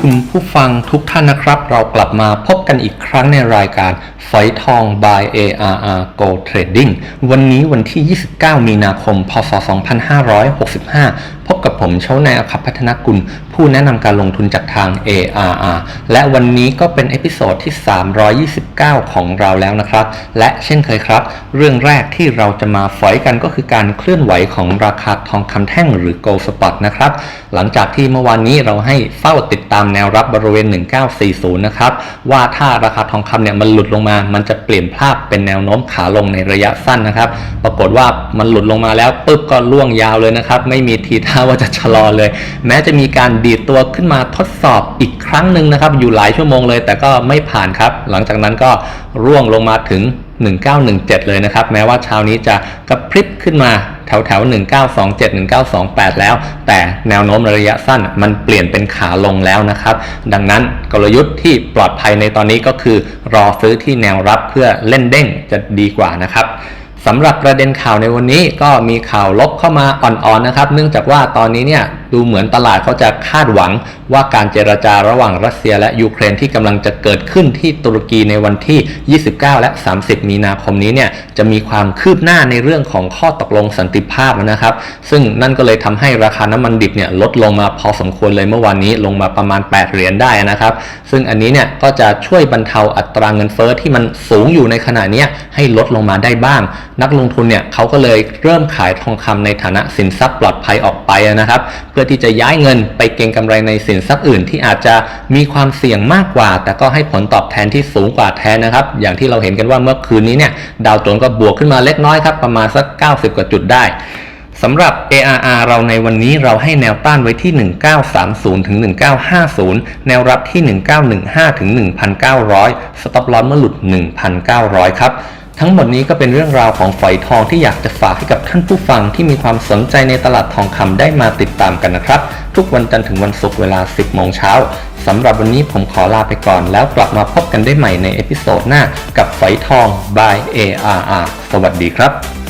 คุณผู้ฟังทุกท่านนะครับ เรากลับมาพบกันอีกครั้งในรายการฝอยทอง by ARR Gold Trading วันนี้วันที่ 29 มีนาคม พศ 2565พบกับผมเช้านายอคับพัฒนกุล ผู้แนะนำการลงทุนจากทาง ARR และวันนี้ก็เป็นเอพิโซดที่ 329 ของเราแล้วนะครับ และเช่นเคยครับ เรื่องแรกที่เราจะมาฝอยกันก็คือการเคลื่อนไหวของราคาทองคำแท่งหรือ Gold Spot นะครับ หลังจากที่เมื่อวานนี้เราให้เฝ้าติดตามแนวรับบริเวณ 1940 นะครับ ว่าถ้าราคาทองคำเนี่ยมันหลุดลงมา มันจะเปลี่ยนภาพเป็นแนวโน้มขาลงในระยะสั้นนะครับ ปรากฏว่ามันหลุดลงมาแล้วปุ๊บก็ล่วงยาวเลยนะครับ ไม่มีทีท่าว่าจะชะลอเลย แม้จะมีการดีดตัวขึ้นมาทดสอบอีกครั้งหนึ่งนะครับ อยู่หลายชั่วโมงเลย แต่ก็ไม่ผ่านครับ หลังจากนั้นก็ร่วงลงมาถึง 1917 เลยนะครับ แม้ว่าเช้านี้จะกระพริบขึ้นมาแถวแถวๆ1927 1928 แล้ว แต่แนวโน้มระยะสั้นมันเปลี่ยนเป็นขาลงแล้วนะครับ ดังนั้นกลยุทธ์ที่ปลอดภัยในตอนนี้ก็คือ รอซื้อที่แนวรับเพื่อเล่นเด้งจะดีกว่านะครับ สำหรับประเด็นข่าวในวันนี้ก็มีข่าวลบเข้ามาอ่อนๆนะครับ เนื่องจากว่าตอนนี้เนี่ย ดูเหมือนตลาดเขาจะคาดหวังว่าการเจรจาระหว่างรัสเซียและยูเครนที่กำลังจะเกิดขึ้นที่ตุรกีในวันที่ 29 และ 30 มีนาคมนี้เนี่ยจะมีความคืบหน้าในเรื่องของข้อตกลงสันติภาพนะครับ ซึ่งนั่นก็เลยทำให้ราคาน้ำมันดิบเนี่ยลดลงมาพอสมควรเลยเมื่อวานนี้ลงมาประมาณ 8 เหรียญได้นะครับ ซึ่งอันนี้เนี่ยก็จะช่วยบรรเทาอัตราเงินเฟ้อที่มันสูงอยู่ในขณะนี้ให้ลดลงมาได้บ้าง นักลงทุนเนี่ยเขาก็เลยเริ่มขายทองคำในฐานะสินทรัพย์ปลอดภัยออกไปนะครับเพื่อื่อที่จะย้ายเงินไปเก็งกำไรในสินทรัพย์อื่น ที่อาจจะมีความเสี่ยงมากกว่า แต่ก็ให้ผลตอบแทนที่สูงกว่าแทนนะครับ อย่างที่เราเห็นกันว่าเมื่อคืนนี้เนี่ยดาวโจนส์ก็บวกขึ้นมาเล็กน้อยครับประมาณสัก 90 กว่าจุดได้สำหรับ ARR เราในวันนี้เราให้แนวต้านไว้ที่ 1930 ถึง 1950 แนวรับที่ 1915 ถึง 1,900 สต็อปลอสเมื่อหลุด 1,900 ครับ ทั้งหมดนี้ก็เป็นเรื่องราวของฝอยทองที่อยากจะฝากให้กับท่านผู้ฟังที่มีความสนใจในตลาดทองคำได้มาติดตามกันนะครับ ทุกวันจันทร์ถึงวันศุกร์เวลา 10 โมงเช้าสำหรับวันนี้ผมขอลาไปก่อน แล้วกลับมาพบกันได้ใหม่ในเอพิโซดหน้ากับฝอยทอง by ARR สวัสดีครับ